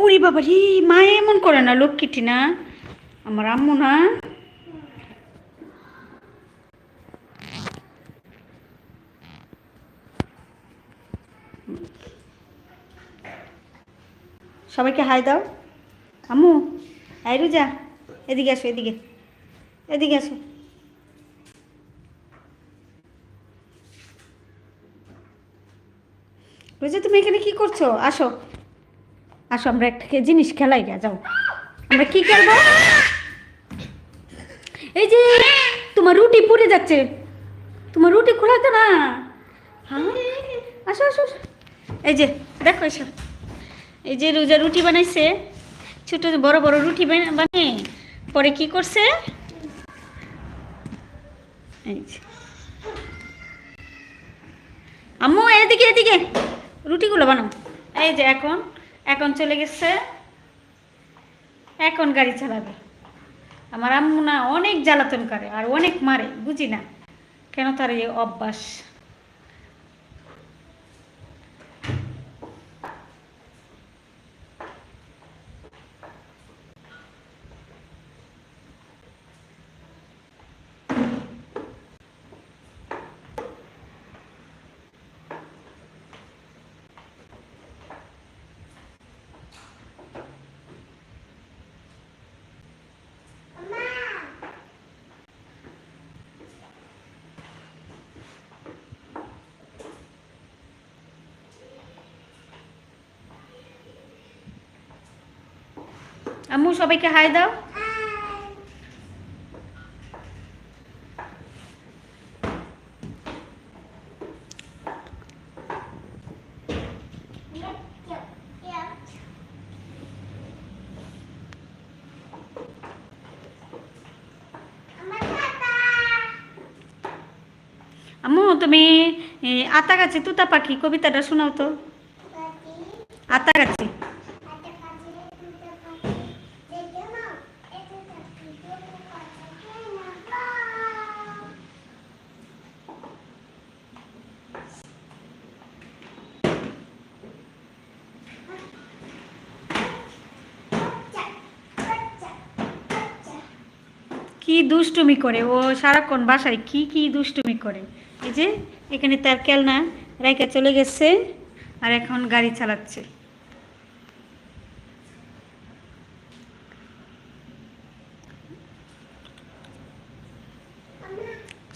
ওরে বাবা রে, মা এমন করে না, লক্ষ্মীটি না? আমার আম্মু না? সবাইকে হাই দাও। আম্মু, হাই রুজা। এদিকে আসো, এদিকে। এদিকে আসো। রোজা, তুমি এখানে কি করছ? আসো। আসো, আমরা একটা জিনিস খেলাই গা যাও। আমরা কি খেলব? এই যে, তোমার রুটি পুড়ে যাচ্ছে। তোমার রুটি খোলাতো না। আসো আসো। এই যে, দেখো এসো। এই যে রোজা রুটি বানাইছে। ছোট বড় বড় রুটি বানা- বানিয়ে পরে কি করছে? এই যে। আম্মু, এদিকে এদিকে। রুটিগুলো বানাও। এই যে, এখন এখন চলে গেছে। এখন গাড়ি চালাবে। আমার আম্মু না অনেক জ্বালাতন করে আর অনেক মারে বুঝি না কেন তার এই অভ্যাস? আম্মু সবাইকে হাই দাও। আম্মু তুমি আতা গাছে তুতা পাখি কবিতাটা শোনাও তো। আতা গাছে। কি দুষ্টুমি করে? ও সারাক্ষণ বাসায় কি কি দুষ্টুমি করে? এই যে, এখানে তার কেলনা রাইকা চলে গেছে আর এখন গাড়ি চালাচ্ছে।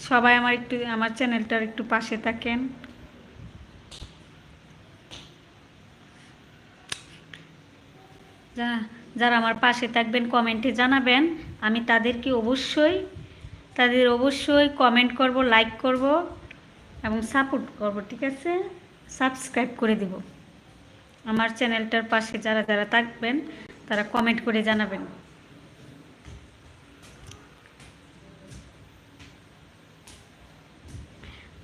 সবাই আমার একটু, আমার চ্যানেলটার একটু পাশে থাকেন। যা, যারা আমার পাশে থাকবেন, কমেন্টে জানাবেন। আমি তাদেরকে অবশ্যই, তাদের অবশ্যই কমেন্ট করব, লাইক করব এবং সাপোর্ট করব, ঠিক আছে? সাবস্ক্রাইব করে দেব। আমার চ্যানেলটার পাশে যারা যারা থাকবেন, তারা কমেন্ট করে জানাবেন।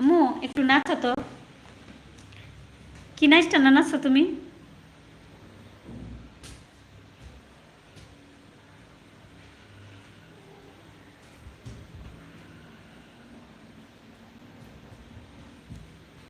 মু, একটু নাচো তো কি নাচটা, না নাচো তুমি?